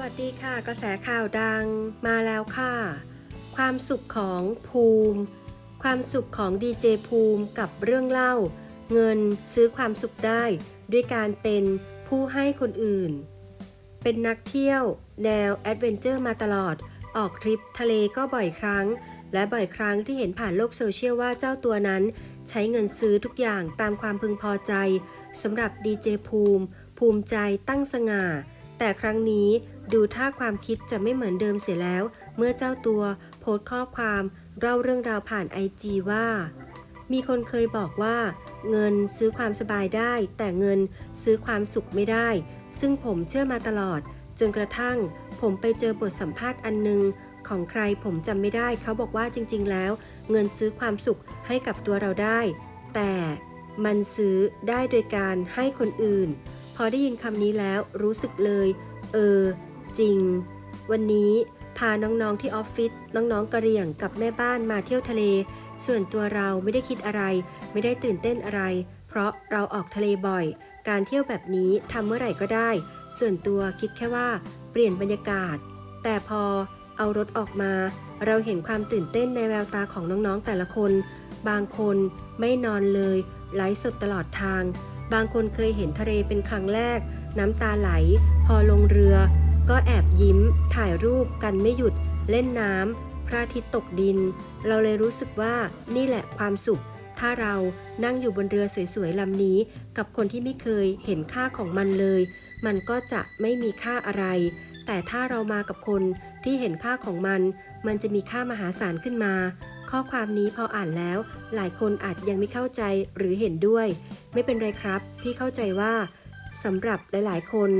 วัสดีค่ะ กระแสข่าวดังมาแล้วค่ะ ความสุขของภูมิ ความสุขของดีเจภูมิกับเรื่องเล่า เงินซื้อความสุขได้ ด้วยการเป็นผู้ให้คนอื่น เป็นนักเที่ยว แนวแอดเวนเจอร์มาตลอด ออกทริปทะเลก็บ่อยครั้ง และบ่อยครั้งที่เห็นผ่านโลกโซเชียลว่าเจ้าตัวนั้น ใช้เงินซื้อทุกอย่างตามความพึงพอใจสำหรับดีเจภูมิ ภูมิใจตั้งสง่า แต่ครั้งนี้ ดูท่าความคิดจะไม่เหมือนเดิมเสียแล้ว เมื่อเจ้าตัวโพสต์ข้อความเล่าเรื่องราวผ่านไอจีว่า มีคนเคยบอกว่า เงินซื้อความสบายได้ แต่เงินซื้อความสุขไม่ได้ ซึ่งผมเชื่อมาตลอด จนกระทั่ง ผมไปเจอบทสัมภาษณ์อันหนึง ของใครผมจำไม่ได้ เขาบอกว่าจริง ๆ แล้ว เงินซื้อความสุขให้กับตัวเราได้ แต่มันซื้อได้โดยการให้คนอื่น พอได้ยินคำนี้แล้วรู้สึกเลย เออ จริง วันนี้พาน้องๆที่ออฟฟิศน้องๆกะเรี่ยงกับแม่บ้านมาเที่ยวทะเล ส่วนตัวเราไม่ได้คิดอะไร ไม่ได้ตื่นเต้นอะไร เพราะเราออกทะเลบ่อย การเที่ยวแบบนี้ทำเมื่อไหร่ก็ได้ ส่วนตัวคิดแค่ว่า เปลี่ยนบรรยากาศ แต่พอเอารถออกมา เราเห็นความตื่นเต้นในแววตาของน้องๆแต่ละคน บางคนไม่นอนเลยไลฟ์สดตลอดทาง บางคนเคยเห็นทะเลเป็นครั้งแรก น้ำตาไหล พอลงเรือ ก็แอบยิ้ม ถ่ายรูปกันไม่หยุด เล่นน้ำพระอาทิตย์ตกดิน เราเลยรู้สึกว่านี่แหละความสุข ถ้าเรานั่งอยู่บนเรือสวยๆลำนี้ กับคนที่ไม่เคยเห็นค่าของมันเลย มันก็จะไม่มีค่าอะไร แต่ถ้าเรามากับคนที่เห็นค่าของมัน มันจะมีค่ามหาศาลขึ้นมา ข้อความนี้พออ่านแล้ว หลายคนอาจยังไม่เข้าใจหรือเห็นด้วย ไม่เป็นไรครับ พี่เข้าใจว่า สำหรับหลายๆ คน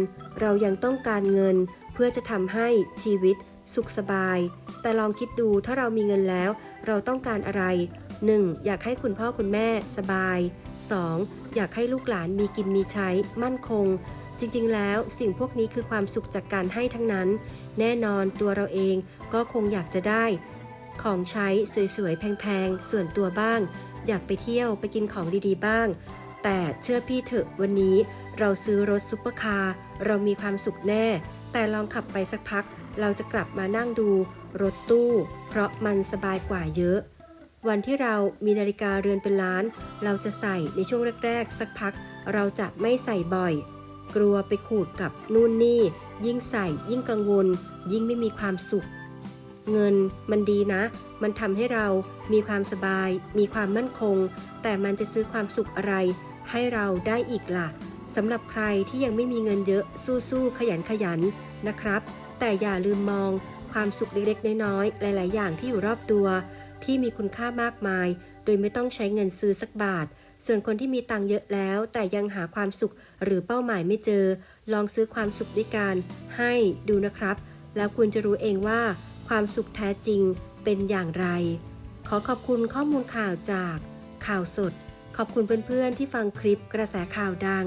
เรายังต้องการเงิน เพื่อจะทำให้ชีวิต สุขสบาย แต่ลองคิดดูถ้าเรามีเงินแล้ว เราต้องการอะไร 1. อยากให้คุณพ่อคุณแม่สบาย 2. อยากให้ลูกหลานมีกินมีใช้มั่นคง จริงๆ แล้วสิ่งพวกนี้คือความสุขจากการให้ทั้งนั้น แน่นอนตัวเราเองก็คงอยากจะได้ ของใช้สวยๆ แพงๆ ส่วนตัวบ้าง อยากไปเที่ยวไปกินของดีๆ บ้าง แต่เชื่อพี่เถอะวันนี้ เราซื้อรถซุปเปอร์คาร์เรามีความสุขแน่ แต่ลองขับไปสักพัก เราจะกลับมานั่งดู รถตู้ เพราะมันสบายกว่าเยอะ วันที่เรามีนาฬิกาเรือนเป็นล้าน เราจะใส่ในช่วงแรกๆ สักพัก เราจะไม่ใส่บ่อย กลัวไปขูดกับนู่นนี่ ยิ่งใส่ ยิ่งกังวล ยิ่งไม่มีความสุข เงินมันดีนะ มันทำให้เรามีความสบาย มีความมั่นคง แต่มันจะซื้อความสุขอะไร ให้เราได้อีกล่ะ สำหรับใครที่ยังไม่มีเงินเยอะสู้ๆขยันขยันนะครับ แต่อย่าลืมมองความสุขเล็กๆน้อยๆหลาย ๆ อย่างที่อยู่รอบตัว ที่มีคุณค่ามากมาย โดยไม่ต้องใช้เงินซื้อสักบาท ส่วนคนที่มีตังเยอะแล้ว แต่ยังหาความสุขหรือเป้าหมายไม่เจอ ลองซื้อความสุขด้วยการให้ดูนะครับ แล้วคุณจะรู้เองว่า ความสุขแท้จริงเป็นอย่างไร ขอขอบคุณข้อมูลข่าวจาก ข่าวสด ขอบคุณเพื่อนๆที่ฟังคลิปกระแสข่าวดัง